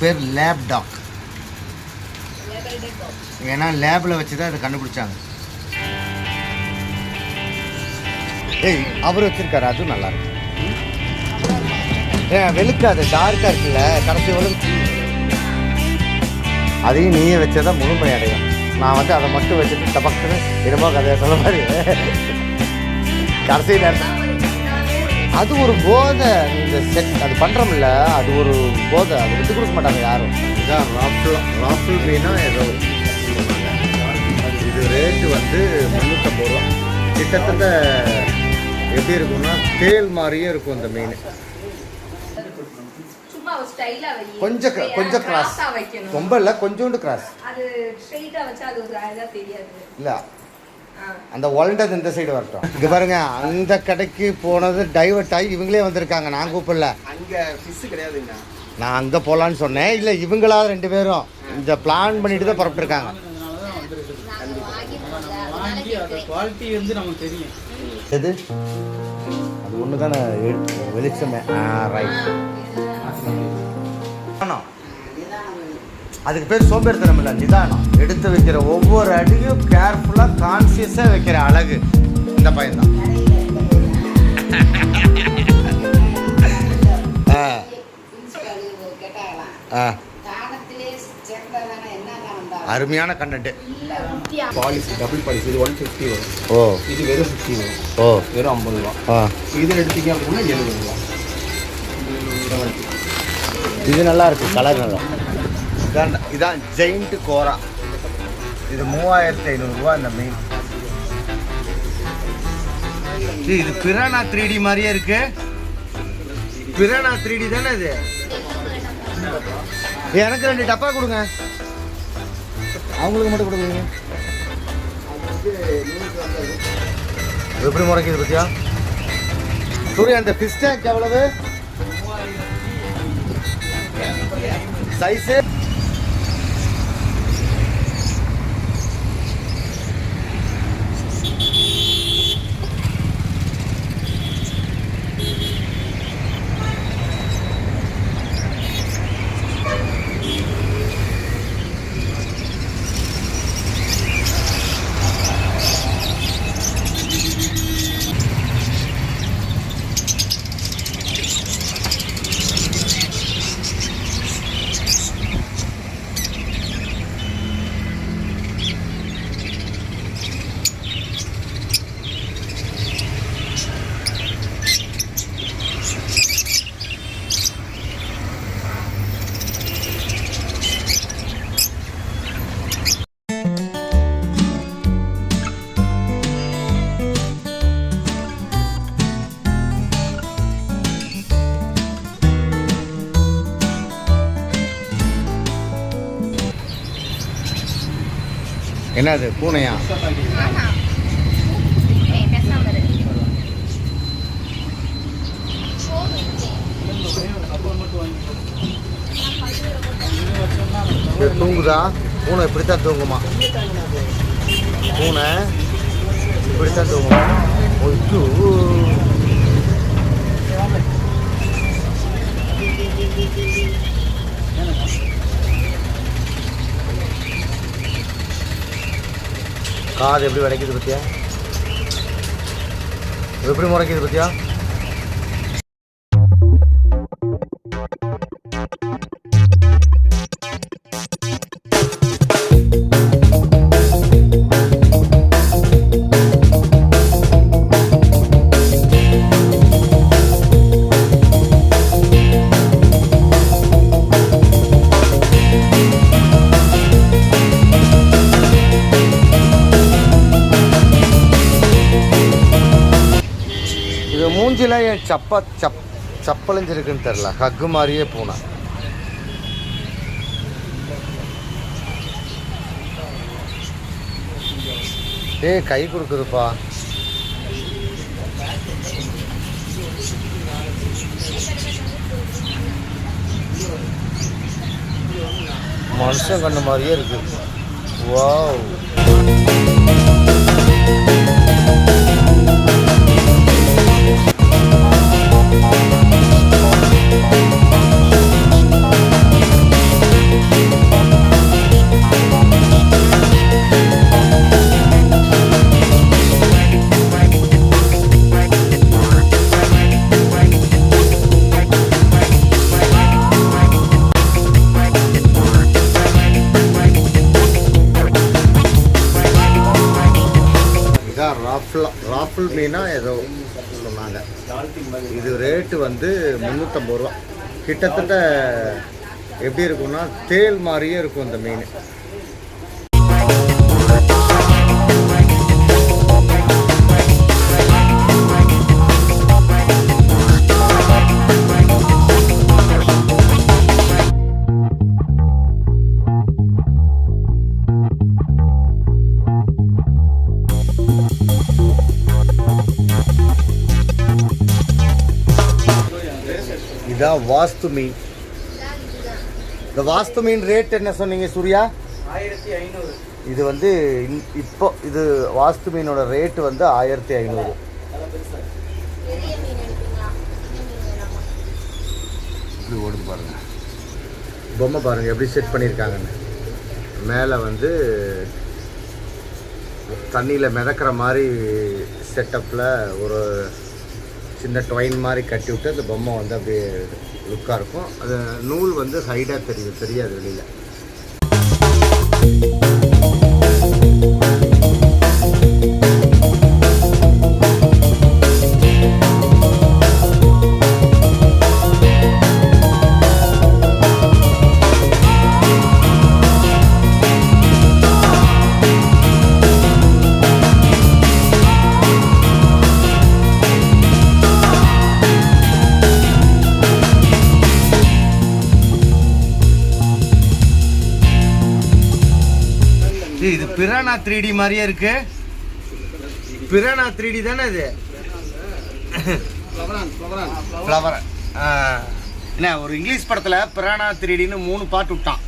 பேர் lab talk ஏன்னா லேபில் வச்சு தான் அதை கண்டுபிடிச்சாங்க. ஏய் அவர் வச்சிருக்காரு அதுவும் நல்லா இருக்கு. ஏன் வெளுக்காது டார்க்காக இருக்குல்ல கடைசி வரும். அதையும் நீயே வச்சதான் முழுமை அடையும். நான் வந்து அதை மட்டும் வச்சுட்டு டபக்குன்னு என்னமோ கதையை சொல்ல மாதிரி. கடைசி நேரத்தில். அது ஒரு போதை. இந்த செட் அது பண்ணுறோம்ல அது ஒரு போதை. அது விட்டு கொடுக்க மாட்டாங்க யாரும். இதான் ராஃபிள் ராஃபிள் மீனா ஏதோ இது ரேட்டு வந்து முந்நூற்றம்பது ரூபா. கிட்டத்தட்ட எப்படி இருக்கும்னா தேல் மாதிரியே இருக்கும் இந்த மீன். சும்மா ஒரு ஸ்டைலா வை கொஞ்சம் கொஞ்சம் கிராஸ் ரொம்ப இல்லை கொஞ்சோண்டு கிராஸ் அது ஸ்ட்ரைட்டா வச்சா அது ஒரு இதா தெரியாது. இல்லை. அந்த ஒல்டது இந்த சைடு வரட்டும். இங்க பாருங்க அந்த கடைக்கு போனது டைவர்ட் ஆகி இவங்களே வந்திருக்காங்க. நான் கூப்பிடல. அங்க ஃபிஷ் கிடையாதுங்க. நான் அங்கே போகலான்னு சொன்னேன். இல்லை இவங்களா ரெண்டு பேரும் இந்த பிளான் பண்ணிட்டு தான் புறப்பட்டுருக்காங்க. வாங்கி அதோட குவாலிட்டி வந்து நமக்கு தெரியும் எது? அது ஒன்று தானே வெளிச்சமே. ஆ ரைட் அதுக்கு பேர் சோம்பேறித்தனம் இல்லை நிதானம். எடுத்து வைக்கிற ஒவ்வொரு அடியும் கேர்ஃபுல்லாக கான்சியஸாக வைக்கிற அழகு. இந்த பையன்தான். ஆ. ஆ. அருமையான கண்டென்ட் பாலிசி டபுள் பாலிசி இது ஒன் ஃபிஃப்டி வரும். ஓ. இது வெறும் ஃபிஃப்டி வரும். ஓ. வெறும் ஐம்பது ரூபா. ஆ. இது எடுத்தீங்க அப்படின்னா எழுபது ரூபா. இது நல்லா இருக்கு கலர் நல்லா. இதான் இதான் ஜெயிண்ட் கோரா. இது மூவாயிரத்தி ஐநூறுரூவா இந்த மீன். இது பிரானா த்ரீ டி மாதிரியே இருக்கு. பிரானா த்ரீ டி தானே இது? எனக்கு ரெண்டு டப்பா கொடுங்க. அவங்களுக்கு மட்டும் கொடுக்குறீங்க எப்படி முறைக்குது பத்தியா? சூர்யா அந்த ஃபிஷ் எவ்வளவு? சைஸு என்னது பூனையா? தூங்குதா? பூனை இப்படித்தான் தூங்குமா? பூனை இப்படித்தான் தூங்குமா? ஐயோ. காது எப்படி வளைக்குது பற்றியா எப்படி முறைக்குது பற்றியா சப்பா சப் சப்பளிஞ்சிருக்குன்னு தெரில ஹக்கு மாதிரியே பூனை. ஏய் கை கொடுக்குதுப்பா மனுஷன் கண்ணு மாதிரியே இருக்கு. வாவ். ஏதோ சொன்னாங்க. இது ரேட்டு வந்து முந்நூற்றம்பது ரூபா. கிட்டத்தட்ட எப்படி இருக்கும்னா தேல் மாதிரியே இருக்கும் இந்த மீன். இதான் வாஸ்து மீன். இந்த வாஸ்து மீன் ரேட் என்ன சொன்னீங்க சூர்யா? ஆயிரத்தி ஐநூறு. இது வந்து இப்போ இது வாஸ்து மீனோட ரேட் வந்து ஆயிரத்தி ஐநூறு. இப்படி ஓடுது பாருங்க. பொம்மை பாருங்க எப்படி செட் பண்ணியிருக்காங்கன்னு மேலே வந்து தண்ணியில் மிதக்கிற மாதிரி செட்டப்பில் ஒரு சின்ன டொயின் மாதிரி கட்டி விட்டு அந்த பொம்மை வந்து அப்படியே லுக்காக இருக்கும். அது நூல் வந்து ஹைடாக தெரியும் தெரியாது வெளியில். ஏய், இது பிரானா த்ரீ டி மாதிரியே இருக்கு. பிரானா த்ரீ டி தானே இது? ஃப்ளவரான் என்ன ஒரு இங்கிலீஷ் படத்தில் பிரானா த்ரீ டின்னு மூணு பாட்டு விட்டான்.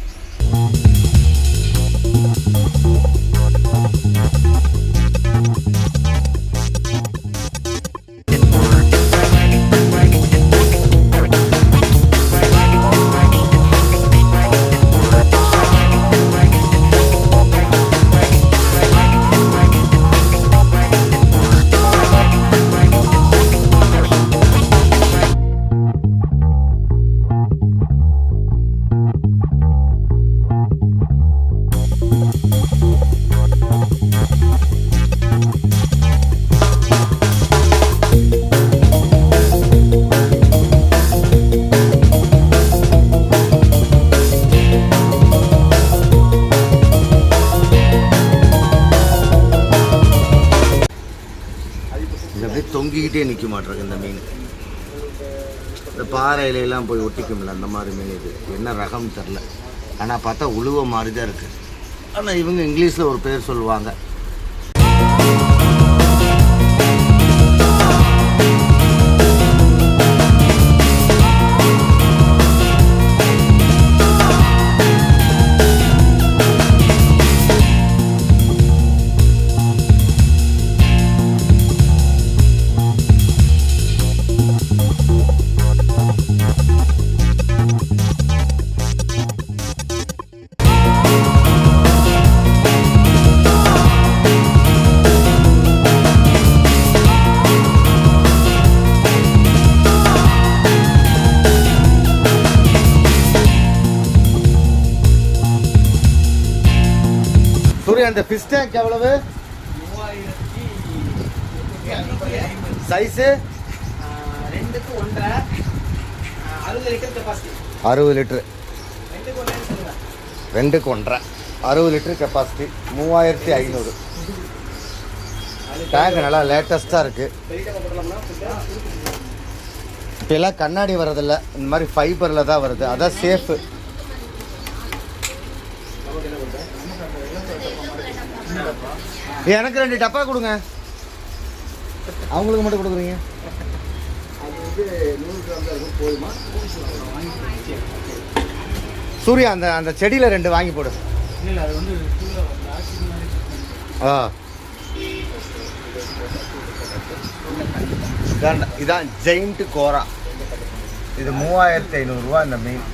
ஒட்டியே நிற்க மாட்டிருக்கு இந்த மீன். இந்த பாறை இலையெல்லாம் போய் ஒட்டிக்கும்ல அந்த மாதிரி மீன் இது. என்ன ரகம் தெரில ஆனால் பார்த்தா உழுவ மாதிரி தான் இருக்குது ஆனால் இவங்க இங்கிலீஷில் ஒரு பேர் சொல்லுவாங்க. அந்த ஃபிஷ் டேங்க் எவ்வளவு? சைஸு ரெண்டுக்கு ஒன்றரை அறுபது லிட்டர் கெப்பாசிட்டி அறுபது லிட்ரு ரெண்டுக்கு ஒன்றரை. அறுபது லிட்டர் கெப்பாசிட்டி மூவாயிரத்தி ஐநூறு. டேங்க் நல்லா லேட்டஸ்ட்டாக இருக்குது இப்போ எல்லாம் இப்போலாம் கண்ணாடி வர்றதில்ல. இந்த மாதிரி ஃபைபரில் தான் வருது. அதான் சேஃபு எனக்கு ரெண்டு டப்பா கொடுங்க. அவங்களுக்கு மட்டும் கொடுக்குறீங்க? சூர்யா அந்த அந்த செடியில் ரெண்டு வாங்கி போடு. ஆ. இதான் ஜெயிண்ட் கோரா. இது மூவாயிரத்தி ஐநூறுரூவா இந்த மீன்.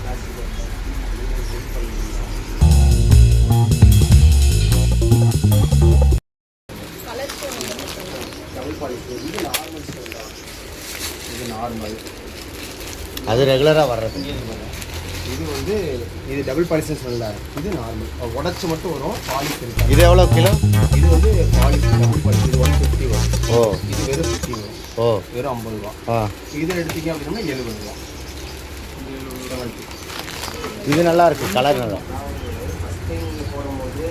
அது ரெகுலராக வர்றது. இது வந்து இது டபுள் பாலிஷ் நல்லா இது நார்மல் உடச்சி மட்டும் வரும். பாலிஷ் இருக்கு இது எவ்வளோ கிலோ? இது வந்து பாலிஷ் டபுள் இது ஒன் ஃபிஃப்டி வரும். ஓ. இது வெறும் ஃபிஃப்டி வரும். ஓ. வெறும் ஐம்பது ரூபா. ஆ. இதை எடுத்தீங்க அப்படின்னா எழுபது ரூபா. இது நல்லா இருக்கு. கலர் நல்லா. போடும்போது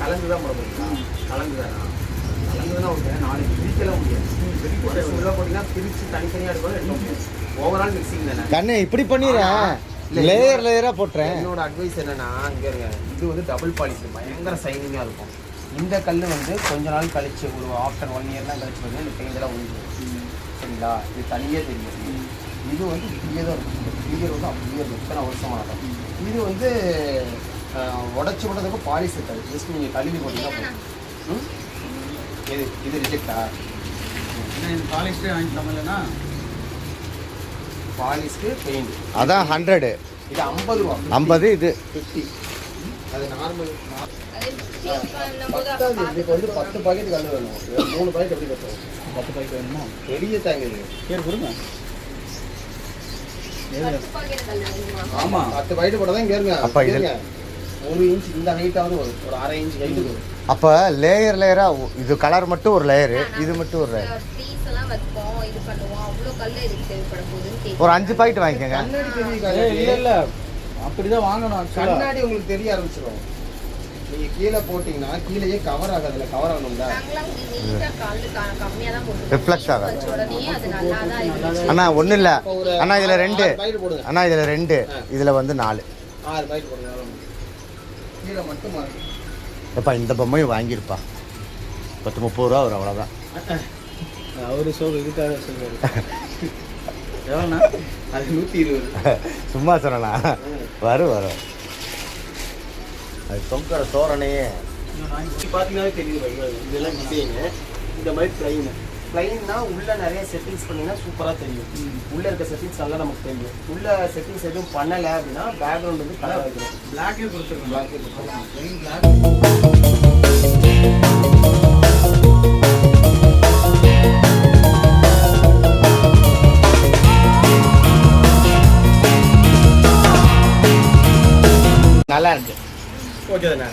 கலந்து தான் போட முடியும்? கலந்து தானா கலந்துனா ஓகே நாளைக்கு பிரிக்கலாம் முடியாது உள்ள போட்டிங்கன்னா பிரித்து தனித்தனியாக எடுக்க முடியாது ஓவரால் மிக்சிங் தானே. கண்ணு இப்படி பண்ணிடுறேன் லேயர் லேயராக போட்டுறேன். என்னோட அட்வைஸ் என்னன்னா இங்க இருங்க. இது வந்து டபுள் பாலிஷ் பயங்கர சைனிங்காக இருக்கும். இந்த கல் வந்து கொஞ்ச நாள் கழிச்சு ஒரு ஆஃப்டர் ஒன் இயர் தான் கழிச்சு வந்து இந்த பெயிண்ட் எல்லாம் உழுந்துரும். சரிங்களா? இது தனியே தெரியும். இது வந்து இப்படியே தான் இருக்கும். கிளியர் வந்து அப்படியே இருக்கும். இத்தனை இது வந்து உடச்சி விடுறதுக்கு பாலிஷ் இருக்காது ஜஸ்ட் நீங்கள் கழுவி போட்டீங்கன்னா போதும். இது இது ரிஜெக்டா பாலிஸ்டே வாங்கிக்கலாம் இல்லைன்னா பாலிஷ்க்கு பெயிண்ட் அதான் ஹண்ட்ரடு இது ஐம்பது ரூபா. ஐம்பது இது. ஃபிஃப்டி அது நார்மல் இதுக்கு வந்து பத்து பாக்கெட் கல் வேணும். மூணு பாக்கெட் எப்படி கட்டுவோம் பத்து பாய்க்கு வேணுமா? பெரிய தேங்க இது. சரி கொடுங்க? ஆமா. பத்து பாக்கெட் போட தான் கேருங்க அப்பா கேளுங்க. ஒரு இன்ச் இந்த ஹைட்டாவது வரும். ஒரு அரை இன்ச் ஹைட்டு வரும். அப்போ லேயர் லேயராக இது கலர் மட்டும் ஒரு லேயரு இது மட்டும் ஒரு லேயர். ஒரு அஞ்சு பாக்கெட் வாங்கிக்கோங்க. இல்ல இல்ல. அப்படிதான் வாங்கணும் கண்ணாடி உங்களுக்கு தெரிய ஆரம்பிச்சிடும். நீங்க கீழே போட்டீங்கன்னா கீழேயே கவர் ஆகாதுல கவர் ஆகணும்ல. Reflect ஆகாது. அண்ணா ஒன்றும் இல்லை. அண்ணா இதில் ரெண்டு. அண்ணா இதில் ரெண்டு. இதில் வந்து நாலு. ஆறு பாக்கெட் போடுங்க. கீழே மட்டும். எப்பா இந்த பொம்மையும் வாங்கியிருப்பா. பத்து முப்பது ரூபா வரும் அவ்வளோதான் அவரு சோறு இதுக்காக சொல்றாரு. எவ்வளோண்ணா அது நூத்தி இருபது. சும்மா சொன்னா வரும் வரும். அது தொங்குற தோரணையே. இப்படி பார்த்தீங்கன்னாவே தெரியுது. இதெல்லாம் இந்த மாதிரி பிளைன் பிளைன்னா உள்ள நிறைய செட்டிங்ஸ் பண்ணீங்கன்னா சூப்பராக தெரியும். உள்ள இருக்க செட்டிங்ஸ் நல்லா நமக்கு தெரியும். உள்ள செட்டிங்ஸ் எதுவும் பண்ணலை அப்படின்னா பேக்ரவுண்ட் வந்து கலர் வைக்கணும் பிளாக்கே கொடுத்துருக்கோம் பிளாக் பிளாக் நல்லா இருக்கு. ஓகே தானே?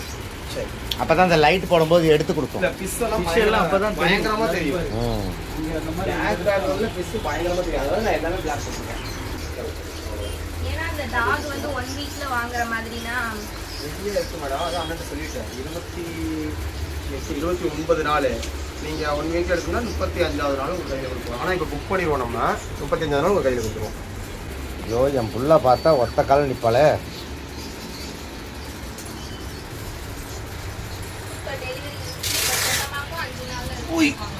அப்போ தான் அந்த லைட் போடும்போது எடுத்து கொடுக்கும். அப்பதான் தெரியும். பயங்கரமா தெரியும். ம். இங்க அந்த மாதிரி பிளாக் பேக்ரவுண்ட்ல பிஸ் பயங்கரமா தெரியும். அதனால நான் எல்லாமே பிளாக் போட்டுருக்கேன். ஏன்னா இந்த டாக் வந்து ஒன் வீக்ல வாங்குற மாதிரினா வெளியே இருக்கு மேடம். அதான் அண்ணன் சொல்லிட்டேன். இருபத்தி எட்டு இருபத்தி ஒன்பது நாள். நீங்கள் ஒன் வீக் எடுத்தீங்கன்னா முப்பத்தி அஞ்சாவது நாள் உங்கள் கையில் கொடுப்போம் ஆனால் இப்போ புக் பண்ணிடுவோம் நம்ம முப்பத்தி அஞ்சாவது நாள் உங்கள் கையில் கொடுத்துருவோம். ஐயோ என் புள்ள பார்த்தா ஒத்த காலம் நிற்பாளே இருக்கும்.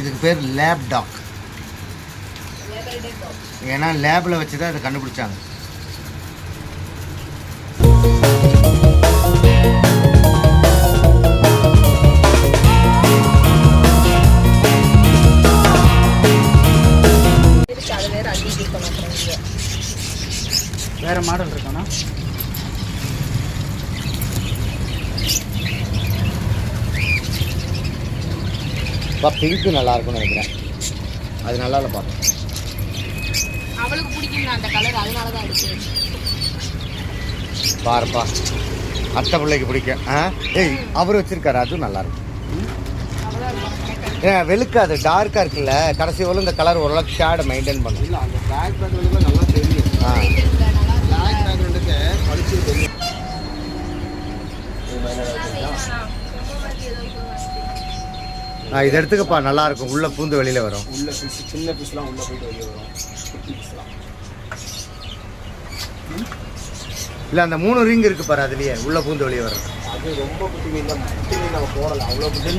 இதுக்கு பேர் லேப் டாக். ஏன்னா லேபில் வச்சு தான் இதை கண்டுபிடிச்சாங்க இங்க. வேற மாடல் இருக்காண்ணா இப்போ பிங்க்கு நல்லா இருக்கும்னு நினைக்கிறேன். அது நல்லா இல்லை பார்ப்போம். அவளுக்கு பிடிக்கும் அந்த கலர் அதனால தான் இருக்கு பாருப்பா அத்தை பிள்ளைக்கு பிடிக்கும். ஆ? ஏய் அவர் வச்சிருக்காரு அதுவும் நல்லா இருக்கும் அவ்வளோ இருக்கும் ஏன் வெளுக்காது டார்க்காக இருக்குல்ல? கடைசி வரலும் இந்த கலர் ஓரளவுக்கு ஷேடை மெயின்டைன் பண்ணும் இல்லை அந்த பிளாக் பேக்ரவுண்டுக்கு நல்லா தெரியும். ஆ. நல்லா பிளாக் பேக்ரவுண்டுக்கு படிச்சு தெரியும். ஆ இதை எடுத்துக்கப்பா நல்லா இருக்கும். உள்ள பூந்து வெளியில வரும். உள்ள பிஸ் சின்ன பிஸ்லாம் உள்ள போயிட்டு வெளியே வரும். குட்டி பிஸ்லாம் இல்லை அந்த மூணு ரிங் இருக்கு பாரு அதுலயே. உள்ள பூந்து வெளியே வரும். அது ரொம்ப குட்டி மீன் தான். குட்டி மீன் நம்ம போடலை. அவ்வளோ குட்டி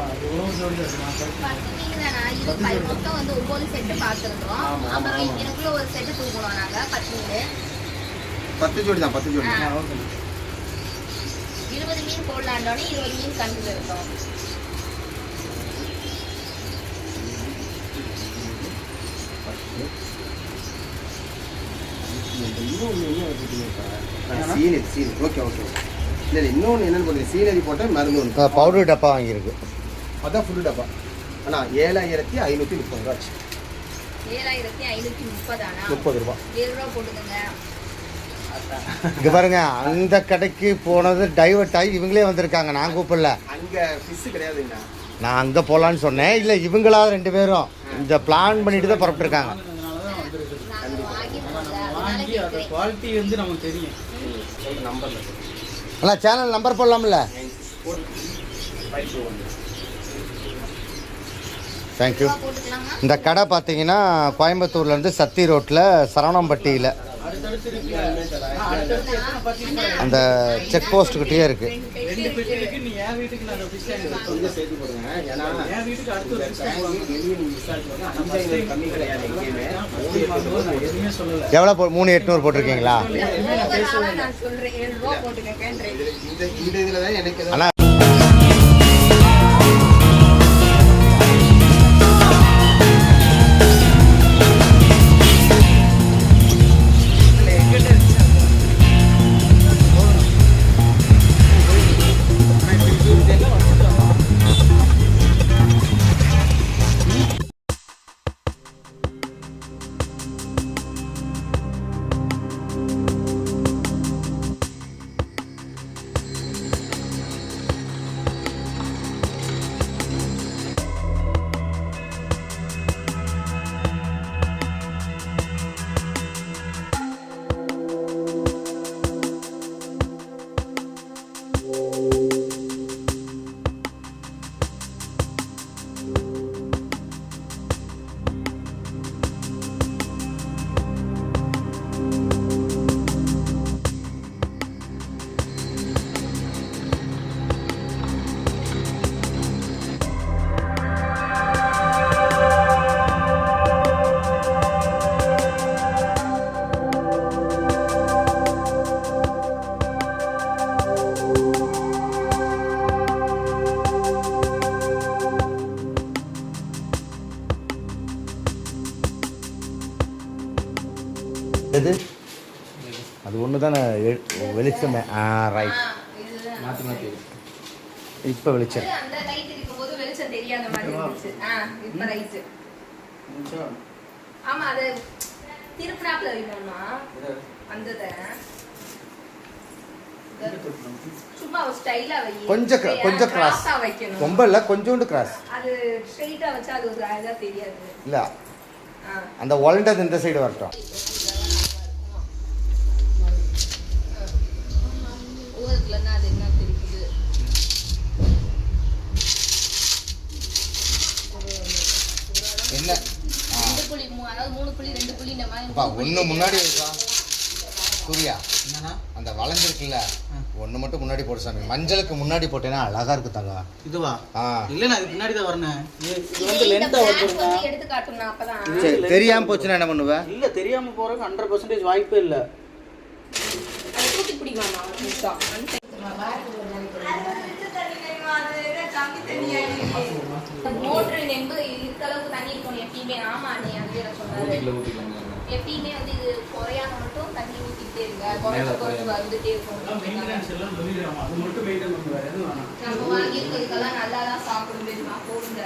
மீன் எவ்வளோ ஜோடி இருக்குண்ணா இது பை- மொத்தம் வந்து ஒன்பது செட்டு பார்த்துருந்தோம் அப்புறம் எனக்குள்ள ஒரு செட்டு தூக்கணும் நாங்க பத்து மீன் பத்து ஜோடி தான் பத்து ஜோடி ஆ. ஓகே. இருபது மீன் போடலாண்டோடனே இருபது மீன் கண்டு இருந்தோம் இன்னும் ஒன்று என்ன வச்சுருக்கீங்க சீனு சீனு. Okay okay. இல்லை இல்லை இன்னொன்று என்னென்னு பண்ணுறது சீனரி போட்டால் மருந்து ஒன்று பவுடர் டப்பா வாங்கியிருக்கு. அதான் ஃபுல் டப்பா. ஆனால் ஏழாயிரத்தி ஐநூற்றி முப்பது ரூபா ஆச்சு ஏழாயிரத்தி ஐநூத்தி முப்பதானா? முப்பது ரூபா. ஏழு ரூபா போட்டுக்கோங்க. இங்க பாருங்க அந்த கடைக்கு போனது டைவர்ட் ஆகி இவங்களே வந்திருக்காங்க. நான் கூப்பிடல. அங்கே ஃபிஷ்ஷு கிடையாதுங்கண்ணா. நான் அங்கே போகலான்னு சொன்னேன். இல்லை இவங்களா ரெண்டு பேரும் இந்த பிளான் பண்ணிட்டு தான் புறப்பட்டுருக்காங்க. அதனாலதான் வந்திருக்கு நாங்க வாங்கி போடல அதனால வாங்கி அந்த கேட்கிறேன் குவாலிட்டி வந்து நமக்கு தெரியும் சொல்கிற நம்பரில் அண்ணா channel number போடலாம்ல five two one thank you இந்த கடை பார்த்தீங்கன்னா கோயம்புத்தூர்லேருந்து சத்தி ரோட்டில் சரவணம்பட்டியில். அந்த செக் போஸ்ட்டுக்கிட்டே இருக்கு. நீ என் வீட்டுக்கு நான் ஃபிஷ் அது ஒன்று தானே வெளிச்சமே. ஆ ரைட் மாற்றி மாற்றி இப்போ வெளிச்சம். அது அந்த லைட் இருக்கும்போது வெளிச்சம் தெரியாத மாதிரி இருந்துச்சு. ஆ இப்ப ரைட் ஆமா அது திருப்பினாப்ல வைக்கணுமா? வந்தத. சும்மா ஒரு ஸ்டைலா வை. கொஞ்சம் கொஞ்சம் வைக்கணும். ரொம்ப இல்லை கொஞ்சோண்டு கிராஸ் அது ஸ்ட்ரைட்டா வச்சா அது ஒரு அழகா தெரியாது. இல்லை. அந்த ஒல்டது இந்த சைடு வரட்டும் ஊருக்குலன்னா அது என்ன தெரியுது என்ன ஆ ரெண்டு புள்ளி மூ- அதாவது மூணு புள்ளி ரெண்டு புள்ளி இந்த மாதிரி அப்பா ஒன்று முன்னாடி இருக்கா. சூர்யா என்னன்னா அந்த வளைஞ்சிருக்குல்ல? ஒன்று மட்டும் முன்னாடி போடு சாமி. மஞ்சளுக்கு முன்னாடி போட்டேன்னா அழகா இருக்கு தங்க இதுவா? ஆ. இல்ல நான் இதுக்கு முன்னாடி தான் வரேன் இது இது இது வந்து இந்த லென்த்தா black வந்துருங்க வந்து எடுத்து காட்டணும் அப்பதான். சரி தெரியாம போச்சுன்னா என்ன பண்ணுவேன் இல்ல தெரியாம போறதுக்கு ஹண்ட்ரட் பர்சன்டேஜ் வாய்ப்பே இல்ல. எப்பயுமே ஆமா நீ அந்த சொன்னாரு. எப்பயுமே வந்து இது குறையாம மட்டும் தண்ணி ஊத்திக்கிட்டே இருங்க. குறைஞ்சு குறைஞ்சு வந்துட்டே இருக்கும். மெயின்டெனன்ஸ் எல்லாம் சொல்லிடுறாங்க. அது மட்டும் மெயின்டைன் பண்ண வேற எதுவும் வேணாம். நம்ம வாங்கியிருக்கிறதுக்கெல்லாம் நல்லா தான் சாப்பிடும் தெரியுமா போடுங்க.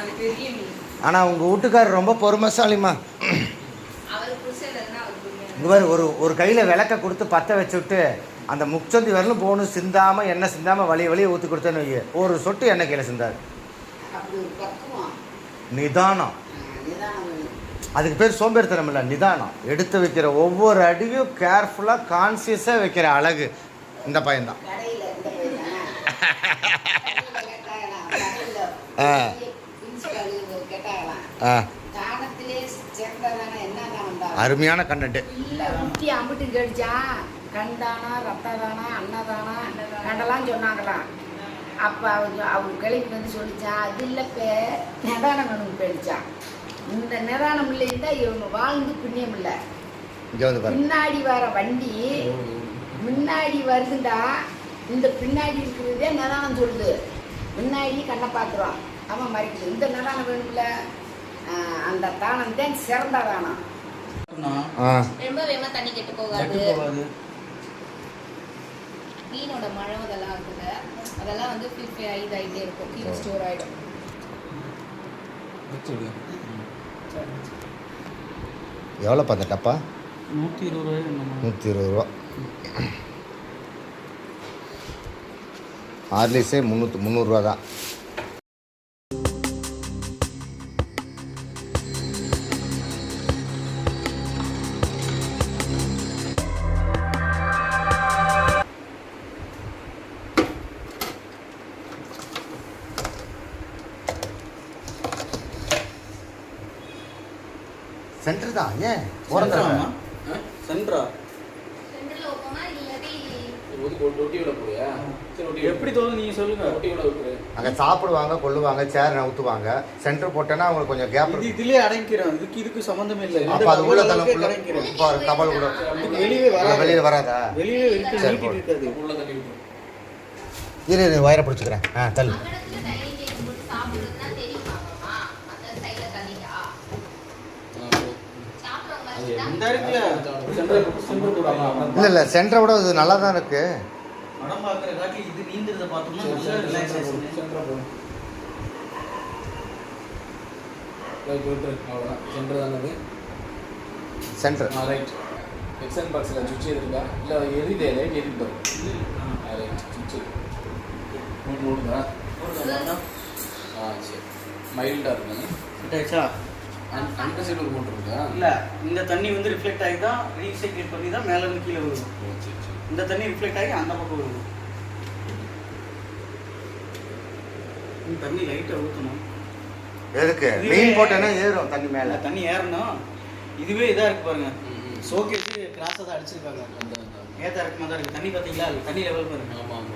அது பெரிய மீன். ஆனால் உங்கள் வீட்டுக்காரர் ரொம்ப இங்க பாரு ஒரு ஒரு கையில் விளக்க கொடுத்து பற்ற வச்சு விட்டு அந்த முச்சந்தி வரலும் போகணும் சிந்தாமல் எண்ணெய் சிந்தாமல் வழிய வழிய ஊற்றி கொடுத்தேன்னு ஒரு சொட்டு எண்ணெய் கீழே பக்குவம் நிதானம். அதுக்கு பேர் சோம்பேறித்தனம் இல்லை நிதானம். எடுத்து வைக்கிற ஒவ்வொரு அடியும் கேர்ஃபுல்லாக கான்சியஸாக வைக்கிற அழகு. இந்த பையன்தான். ஆ. ஆ. அருமையான கண்டென்ட்டு இல்ல ஊட்டி அம்பிட்டு கேட்டுச்சா? கண்டானா ரத்ததானா அன்னதானா கண்டெல்லாம் சொன்னாங்களாம். அப்ப அவர் அவர் கிளம்பி வந்து சொல்லிச்சான் அது இல்லப்ப நிதானம் வேணும் போயிடுச்சான் இந்த நிதானம் இல்லைன்னா இவங்க வாழ்ந்து புண்ணியம் இல்லை. இங்கே வந்து பாரு பின்னாடி வர வண்டி முன்னாடி வருதுண்டா இந்த பின்னாடி இருக்கிறதே நிதானம் சொல்லுது. முன்னாடி கண்ணை பார்க்குறோம் அவன் மறைக்குது. இந்த நிதானம் வேணும்ல? ஆஹ் அந்த தானம் தான் சிறந்த தானம். ரொம்ப வேகமா தண்ணி கெட்டு போகாது. மீனோட மழம் அதெல்லாம் இருக்குல்ல? அதெல்லாம் வந்து ஃபில்ஃபை இதாகிட்டே இருக்கும். கீழே ஸ்டோர் ஆகிடும் எவ்வளோப்பா அந்த டப்பா? நூற்றி இருபது ரூபாய் நம்ம நூற்றி இருபது ரூபா. ஹார்லிக்ஸே முந்நூற்றி முந்நூறுரூவா தான். சென்டர் தான் ஏன்? ஓரத்தில் சென்ட்ரா சென்டரில் வைப்போமா இல்லாட்டி எப்படி தோணும் நீங்கள் சொல்லுங்க? அங்கே சாப்பிடுவாங்க கொள்ளுவாங்க சேர் நவுத்துவாங்க சென்டர் போட்டேன்னா அவங்களுக்கு கொஞ்சம் கேப் இதுலயே அடங்கிக்கிறோம் இதுக்கு இதுக்கு சம்மந்தமே இல்லை. அப்போ அது உள்ள தள்ள உள்ள இப்போ கபல் கூட. வெளியே வராது. வெளியில் வராதா? வெளியே இருக்கு சரி, நீட்டிட்டு. இருக்காது. இரு இரு வயரை பிடிச்சிக்கிறேன். ஆ தள்ளு அங்கடத்துல டைனிங் டேபிள் போட்டு சாப்பிடுறதுனா தெரியுமா மாமா அந்த சைடில் தள்ளிட்டா சாப்பிட்றவங்க இந்த இருக்குல்ல சென்டர் சென்டர் போடுறாங்க இல்லை இல்லை சென்டரை விட இது நல்லா தான் இருக்கு. படம் பார்க்குற காட்டி இது நீந்துறத பார்த்தோம்னா நல்ல ரிலாக்ஸேஷன் சென்டர் ரைட் எக்ஸன் பாக்ஸில் சுவிட்ச் இருக்கா இல்லை எரியுதே லைட் எரியுது ரைட் சுவிட்ச் மூணு ஆ சரி. மைல்டாக இருக்குங்க ஆச்சா அந்த- சைடு ஒரு மோட்டர் இருக்கா? இல்ல இந்த தண்ணி வந்து ரிஃப்ளெக்ட் ஆகி தான் ரீசைக்கிள் பண்ணி தான் மேல இருந்து கீழே வரும் இந்த தண்ணி ரிஃப்ளெக்ட் ஆகி அந்த பக்கம் வரும் இந்த தண்ணி லைட்டா ஊற்றணும் எதுக்கு? மீன் போட்டேன்னா ஏறும் தண்ணி மேலே. தண்ணி ஏறணும். இதுவே இதா இருக்கு பாருங்க. சோகேஜ் கிராஸாக தான் அடிச்சிருக்காங்க. ஏத்தா இருக்குமா தான் இருக்கு. தண்ணி பார்த்தீங்களா தண்ணி லெவல் பாருங்க ஆமாம்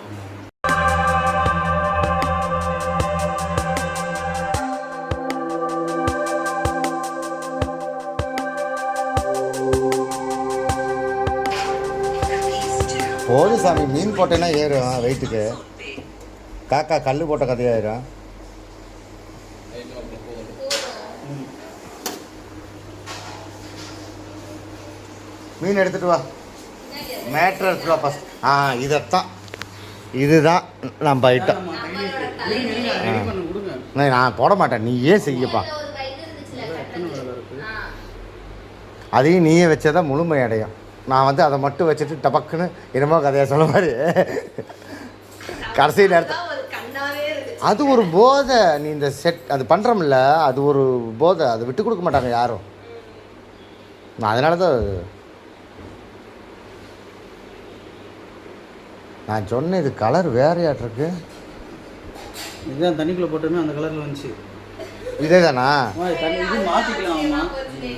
போது சாமி மீன் போட்டேன்னா ஏறும் வெயிட்டுக்கு காக்கா கல் போட்ட கதையாயிரும் மீன் எடுத்துட்டு வா. மேட்ரு எடுத்துட்டு வா ஃபஸ்ட் ஆ இதைத்தான். இதுதான் நம்ம ஐட்டம் நான் போட மாட்டேன். நீயே செய்யப்பா. அதையும் நீயே வச்சதான் முழுமை அடையும். நான் வந்து அதை மட்டும் வச்சுட்டு டபக்குன்னு என்னமோ கதையை சொல்ல மாதிரி கடைசி நேரத்தில் அது ஒரு போதை. நீ இந்த செட் அது பண்ணுறோம்ல அது ஒரு போதை. அது விட்டு கொடுக்க மாட்டாங்க யாரும். நான் அதனால தான் நான் சொன்னேன் இது கலர் வேறையாட்டிருக்கு இதுதான் தண்ணிக்குள்ள போட்டோமே அந்த கலர்ல வந்துச்சு. இதே தானா அம்மா, இது தண்ணி இது மாத்திக்கலாம் அம்மா போச்சு.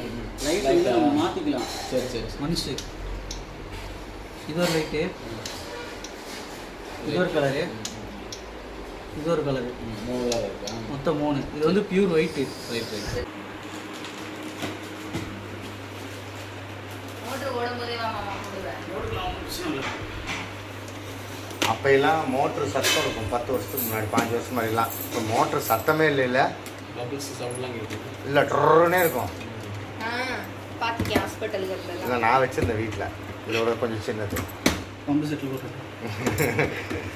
லைட் வந்து நம்ம மாத்திக்கலாம் சரி சரி மனுஷு இது ஒரு லைட்டு. இது ஒரு கலரு. இது ஒரு கலரு. மூணு இருக்கா மொத்தம் மூணு. இது வந்து pure white. Right right motor ஓடும்போதே வா மாமா போடுவேன் அப்போயெல்லாம் மோட்ரு சத்தம் இருக்கும். பத்து வருஷத்துக்கு முன்னாடி பாஞ்சு வருஷம் மாதிரிலாம் இப்போ மோட்ரு சத்தமே இல்லை இல்லை. இல்லை ட்ரொன்னே இருக்கும். இல்லை நான் வச்சுருந்தேன் வீட்டில் இதோட கொஞ்சம் சின்னது பம்பு செட்டில் போட்டு.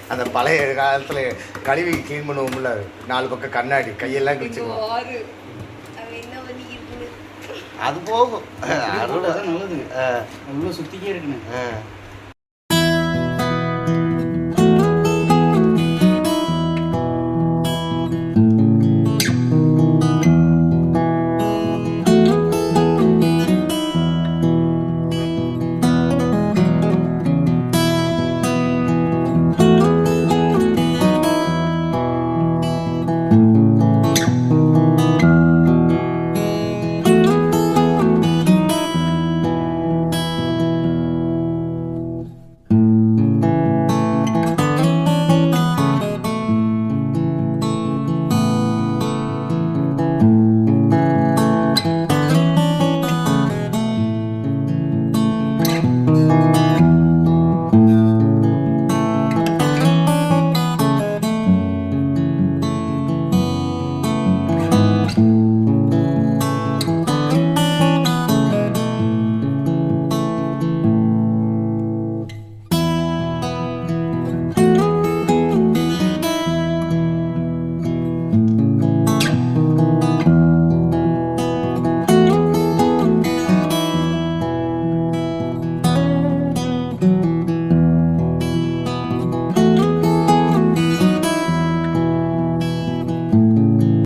அந்த பழைய காலத்தில் கழுவி க்ளீன் பண்ணுவோம்ல நாலு பக்கம் கண்ணாடி கையெல்லாம் கிழிச்சுக்குவோம் அது போகும். நல்லது. ஆ, அவ்வளோ சுத்திக்கே இருக்குண்ணே ஆ.